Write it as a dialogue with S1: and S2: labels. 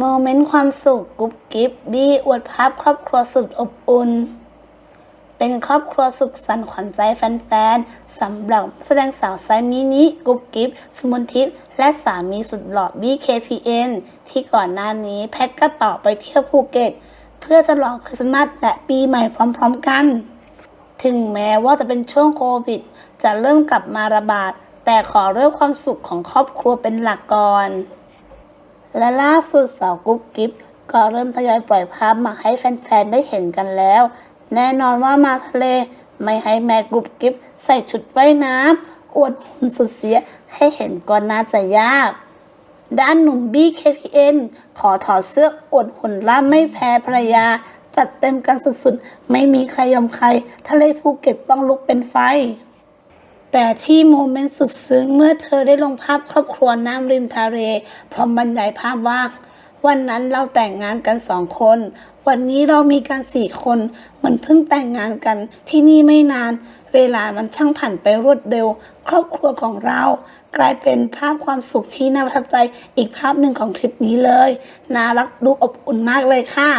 S1: โมเมนต์ความสุขกุ๊บกิ๊บบี้อวดภาพครอบครัวสุดอบอุ่น เป็นครอบครัวสุขสันต์ขวัญใจแฟนๆสำหรับแสดงสาวไซมินิกุ๊บกิ๊บสมุนทิพย์และสามีสุดหล่อบี้ KPN ที่ก่อนหน้านี้แพทก็ต่อไปเที่ยวภูเก็ต เพื่อฉลองคริสต์มาสและปีใหม่พร้อมๆกัน ถึงแม้ว่าจะเป็นช่วงโควิด จะเริ่มกลับมาระบาด แต่ขอเรื่องความสุขของครอบครัวเป็นหลักก่อน และล่าสุดสาวกุ๊บกิ๊บก็เริ่มทยอยปล่อยภาพมาให้แฟนๆ ได้เห็นกันแล้ว แน่นอนว่ามาทะเลไม่ให้แม่กุ๊บกิ๊บใส่ชุดว่ายน้ำอวดหุ่นสุดเสียให้เห็นก็น่าจะยาก ด้านหนุ่มบี้ KPN ขอถอดเสื้ออวดหุ่นล่ำไม่แพ้ภรรยา จัดเต็มกันสุดๆ ไม่มีใครยอมใคร ทะเลภูเก็ตต้องลุกเป็นไฟ แต่ที่โมเมนต์สุดซึ้งเมื่อเธอได้ลงภาพครอบครัวน้ำริมทะเลพร้อมบรรยายภาพว่า วันนั้นเราแต่งงานกันสองคน วันนี้เรามีกันสี่คนเหมือนเพิ่งแต่งงานกันที่นี่ไม่นาน เวลามันช่างผ่านไปรวดเร็ว ครอบครัวของเรา กลายเป็นภาพความสุขที่น่าประทับใจอีกภาพหนึ่งของคลิปนี้เลยน่ารักดูอบอุ่นมากเลยค่ะ